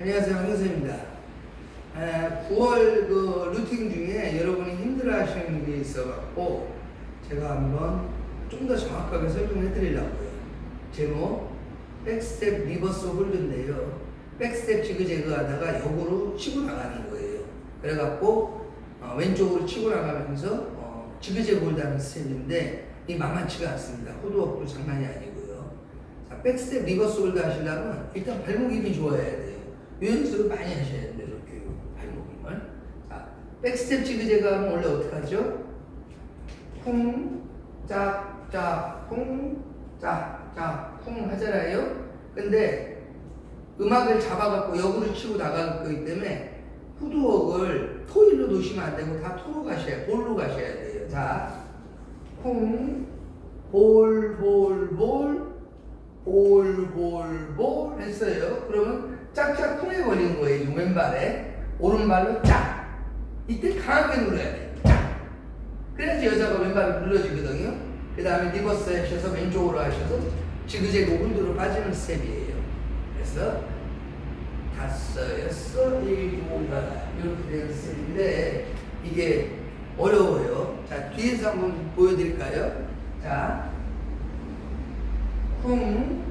안녕하세요. 황선입니다. 9월 그 루팅 중에 여러분이 힘들어 하시는 게 있어갖고 제가 한번 좀 더 정확하게 설명해 드리려고요. 제목, 백스텝 리버스 홀드인데요. 백스텝 지그재그 하다가 역으로 치고 나가는 거예요. 그래갖고 어, 왼쪽으로 치고 나가면서 어, 지그재그 홀드하는 스텝인데 이 만만치가 않습니다. 호두업도 장난이 아니고요. 자, 백스텝 리버스 홀드 하시려면 일단 발목 힘이 좋아야 돼요. 이 연습을 많이 하셔야 돼요. 이렇게 발목 힘을. 자, 백스텝 지그재그 하면 원래 어떻게 하죠? 쿵, 짝, 짝, 쿵, 짝, 짝, 쿵 하잖아요. 근데 음악을 잡아갖고 역으로 치고 나갈 거기 때문에 후드웍을 토일로 놓으시면 안 되고 다 토로 가셔야 볼로 가셔야 돼요. 자, 쿵, 볼, 볼, 볼, 볼, 볼, 볼 했어요. 그러면 짝짝 쿵에 걸리는 거예요. 이 왼발에. 오른발로 짝. 이때 강하게 눌러야 돼요. 짝. 그래야지 여자가 왼발을 눌러주거든요. 그 다음에 리버스 하셔서 왼쪽으로 하셔서 지그재그 혼두로 빠지는 스텝이에요. 그래서 다섯, 여섯, 일곱, 여덟 이렇게 되는 스텝인데 이게 어려워요. 자, 뒤에서 한번 보여드릴까요? 자, 쿵,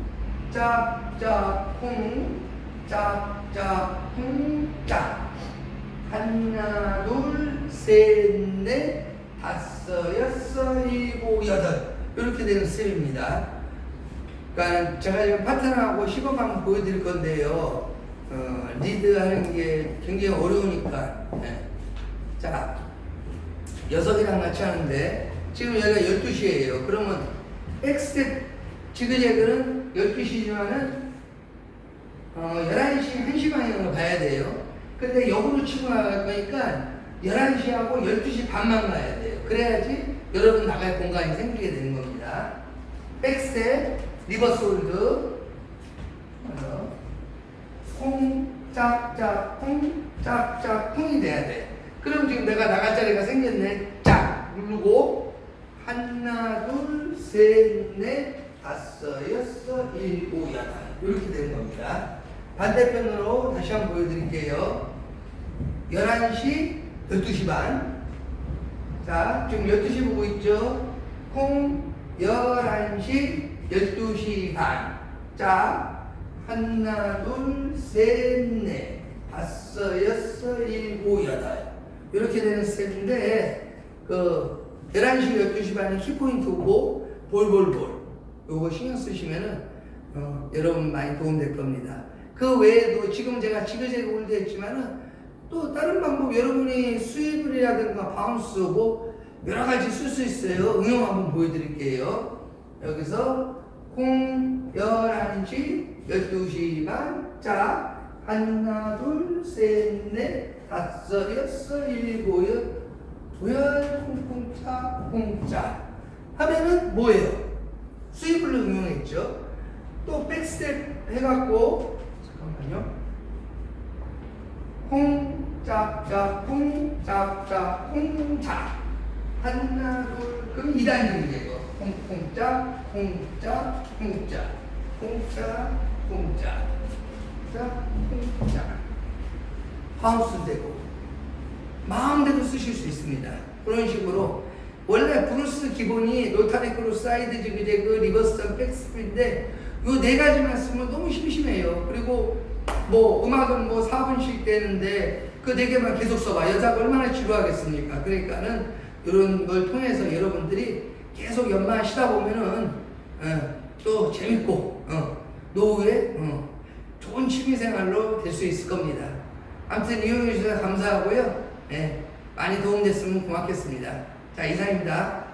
짝, 짝, 쿵, 짝, 짝, 쿵, 짝. 하나, 둘, 셋, 넷, 다섯, 여섯, 일곱, 여덟. 이렇게 되는 스텝입니다. 그러니까 제가 지금 파트너하고 시범 보여드릴 건데요. 어, 리드 하는 게 굉장히 어려우니까. 예. 자, 녀석이랑 같이 하는데 지금 여기가 12시예요. 그러면 백스텝 지그재그는 12시지만은 어, 11시, 1시 방향으로 가야 돼요. 근데 역으로 치고 나갈 거니까 11시하고 12시 반만 가야 돼요. 그래야지 여러분 나갈 공간이 생기게 되는 겁니다. 백스텝, 리버스 홀드, 어, 콩, 짝 짝, 콩, 짝 짝, 콩이 돼야 돼. 그럼 지금 내가 나갈 자리가 생겼네. 짝 누르고 하나, 둘, 셋, 넷, 다섯, 여섯, 일곱, 여덟 이렇게 되는 겁니다. 반대편으로 다시 한번 보여드릴게요. 11시, 12시 반. 자, 지금 12시 보고 있죠? 콩, 11시, 12시 반. 자, 하나, 둘, 셋, 넷, 다섯, 여섯, 일곱, 여덟. 이렇게 되는 스텝인데, 그, 11시, 12시 반이 키포인트고, 볼볼볼. 요거 신경 쓰시면은, 어, 여러분 많이 도움될 겁니다. 그 외에도 지금 제가 지그재그 홀드 했지만은, 또 다른 방법, 여러분이 스위블이라든가 바운스, 뭐, 여러 가지 쓸 수 있어요. 응용 한번 보여드릴게요. 여기서, 콩, 11시, 12시 반, 자, 하나, 둘, 셋, 넷, 다섯, 여섯, 일곱, 여덟, 도열, 콩콩차, 콩차. 하면은 뭐예요? 수입을 응용했죠. 또 백스텝 해갖고, 잠깐만요. 콩, 짝짝, 콩, 짝짝, 콩 짝. 하나, 둘, 그럼 2단계 이거. 콩, 콩 짝, 콩 짝, 콩 짝. 콩 짝, 콩 짝. 짝, 콩 짝. 하우스 되고. 마음대로 쓰실 수 있습니다. 그런 식으로. 원래 브루스 기본이 노타리크로 사이드 지그재그 리버스 백스피인데 요네 가지만 쓰면 너무 심심해요. 그리고 뭐 음악은 뭐 4분씩 되는데 그 네 개만 계속 써봐. 여자가 얼마나 지루하겠습니까? 그러니까는 이런 걸 통해서 여러분들이 계속 연마하시다 보면은 어, 또 재밌고 어, 노후에 어, 좋은 취미생활로 될 수 있을 겁니다. 아무튼 이용해 주셔서 감사하고요. 예, 많이 도움됐으면 고맙겠습니다. 자 이상입니다.